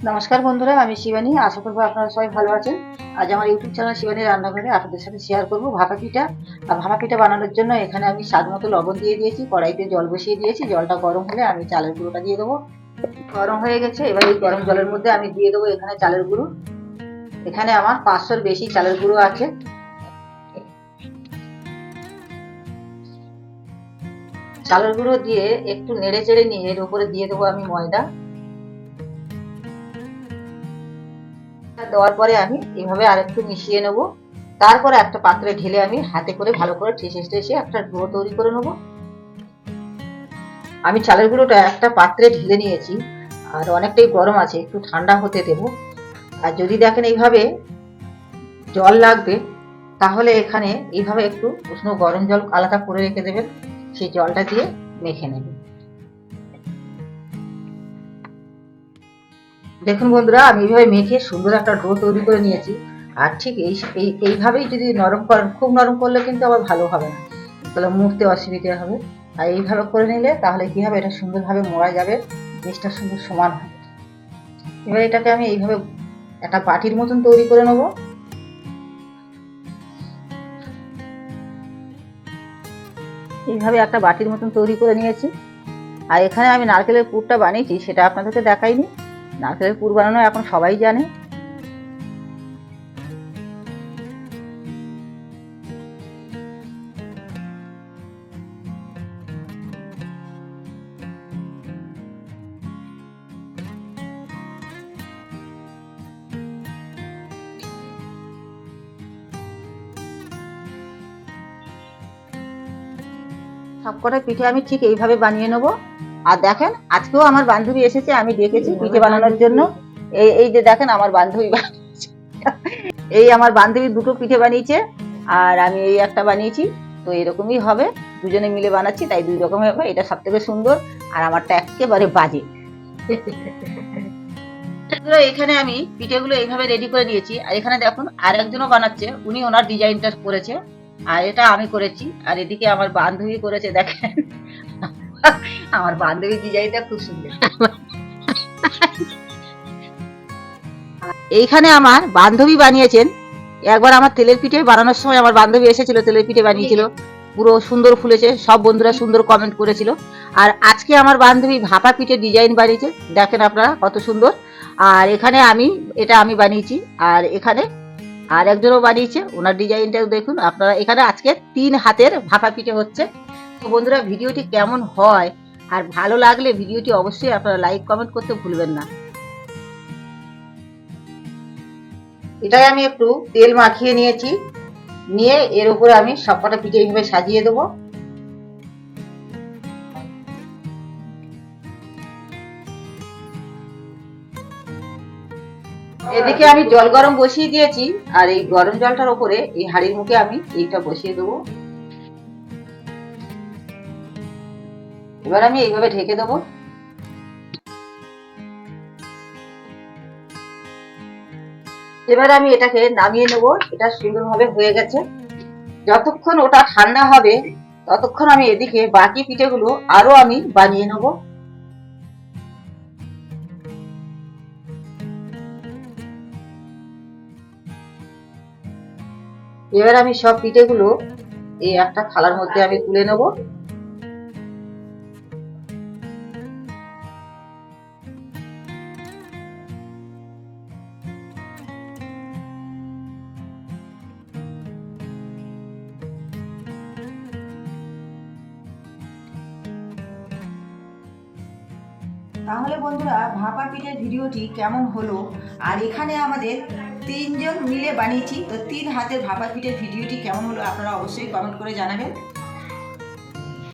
নমস্কার বন্ধুরা, আমি শিবানী। আশা করব আপনারা সবাই ভালো আছেন। আজ আমার ইউটিউব চ্যানেল শিবানী রান্নাঘরে আপনাদের সাথে শেয়ার করব ভাপা পিঠা। আর ভাপা পিঠা বানানোর জন্য এখানে আমি স্বাদ মতো লবণ দিয়ে দিয়েছি, কড়াইতে জল বসিয়ে দিয়েছি। জলটা গরম হলে আমি চালের গুঁড়োটা দিয়ে দেবো। গরম হয়ে গেছে, এবার এই গরম জলের মধ্যে আমি দিয়ে দেবো এখানে চালের গুঁড়ো। এখানে আমার পাঁচশোর বেশি চালের গুঁড়ো আছে। চালের গুঁড়ো দিয়ে একটু নেড়ে চেড়ে নিয়ে এর উপরে দিয়ে দেবো আমি ময়দা। দেওয়ার পরে আমি এইভাবে আরেকটু মিশিয়ে নেব। তারপরে একটা পাত্রে ঢেলে আমি হাতে করে ভালো করে ঠেসে ঠেসে একটা ডো তৈরি করে নেব। আমি চালের গুঁড়োটা একটা পাত্রে ঢেলে নিয়েছি, আর অনেকটাই গরম আছে, একটু ঠান্ডা হতে দেব। আর যদি দেখেন এইভাবে জল লাগবে, তাহলে এখানে এইভাবে একটু উষ্ণ গরম জল আলাদা করে রেখে দেবেন, সেই জলটা দিয়ে মেখে নেবেন। দেখুন বন্ধুরা, আমি এইভাবে মেখে সুন্দর একটা ডো তৈরি করে নিয়েছি। আর ঠিক এই এই- এইভাবেই যদি নরম করেন খুব নরম করলে কিন্তু আবার ভালো হবে না। তাহলে মুড়তে অসুবিধে হবে। আর এইভাবে করে নিলে তাহলে কি হবে? এটা সুন্দরভাবে মোড়া যাবে জিনিসটা সুন্দর সমান হবে। এবার এটাকে আমি এইভাবে একটা বাটির মতন তৈরি করে নেব। এইভাবে একটা বাটির মতন তৈরি করে নিয়েছি। আর এখানে আমি নারকেলের পুরটা বানিয়েছি, সেটা আপনাদেরকে দেখাইনি। নারকেলের পুর বানানো এখন সবাই জানে। সবকটা পিঠে আমি ঠিক এইভাবে বানিয়ে নেব। আর দেখেন, আজকেও আমার বান্ধবী এসেছে, আমি ডেকেছি পিঠে বানানোর জন্য। এই এই যে দেখেন, আমার বান্ধবী। এই আমার বান্ধবী দুটো পিঠে বানিয়েছে, আর আমি এই একটা বানিয়েছি। তো এরকমই হবে, দুজনে মিলে বানাচ্ছি, তাই দুই রকম হবে এটা সব থেকে সুন্দর আর আমারটা একেবারে বাজে। এখানে আমি পিঠেগুলো এইভাবে রেডি করে নিয়েছি। আর এখানে দেখুন আর একজনও বানাচ্ছে, উনি ওনার ডিজাইনটা করেছে, আর এটা আমি করেছি। আর এদিকে আমার বান্ধবী করেছে, দেখেন। আমার বান্ধবীর ডিজাইনটা খুব সুন্দর। এইখানে আমার বান্ধবী বানিয়েছেন। একবার আমার তেলের পিঠে বানানোর সময় আমার বান্ধবী এসেছিল, তেলের পিঠে বানিয়েছিল। পুরো সুন্দর ফুলেছে, সব বন্ধুরা সুন্দর কমেন্ট করেছিল। আর আজকে আমার বান্ধবী ভাপা পিঠে ডিজাইন বানিয়েছে, দেখেন আপনারা কত সুন্দর। আর এখানে আমি, এটা আমি বানিয়েছি, আর এখানে আর একজনও বানিয়েছে, ওনার ডিজাইনটাও দেখুন, আপনারা এখানে আজকে তিন হাতের ভাপা পিঠে হচ্ছে। তো বন্ধুরা, ভিডিওটি কেমন হয় আর ভালো লাগলে ভিডিওটি অবশ্যই আপনারা লাইক, কমেন্ট করতে ভুলবেন না। এটাই আমি একটু তেল মাখিয়ে নিয়েছি। নিয়ে এর উপরে আমি সবকটা পিঠে এইভাবে সাজিয়ে দেবো। এদিকে আমি জল গরম বসিয়ে দিয়েছি আর এই গরম জলটার উপরে এই হাড়ির মুখে আমি এইটা বসিয়ে দেবো। এবার আমি এইভাবে ঢেকে দেবো। এবার আমি এটাকে নামিয়ে নেব। এটা সুন্দরভাবে হয়ে গেছে। যতক্ষণ ওটা ঠান্ডা হবে, ততক্ষণ আমি এদিকে বাকি পিঠেগুলো আরও আমি বানিয়ে নেব। এবার আমি সব পিঠেগুলো এই একটা থালার মধ্যে আমি তুলে নেব। তাহলে বন্ধুরা ভাপা পিঠের ভিডিওটি কেমন হলো? আর এখানে আমাদের তিনজন মিলে বানিয়েছি, তো তিন হাতের ভাপা পিঠের ভিডিওটি কেমন হলো আপনারা অবশ্যই কমেন্ট করে জানাবেন।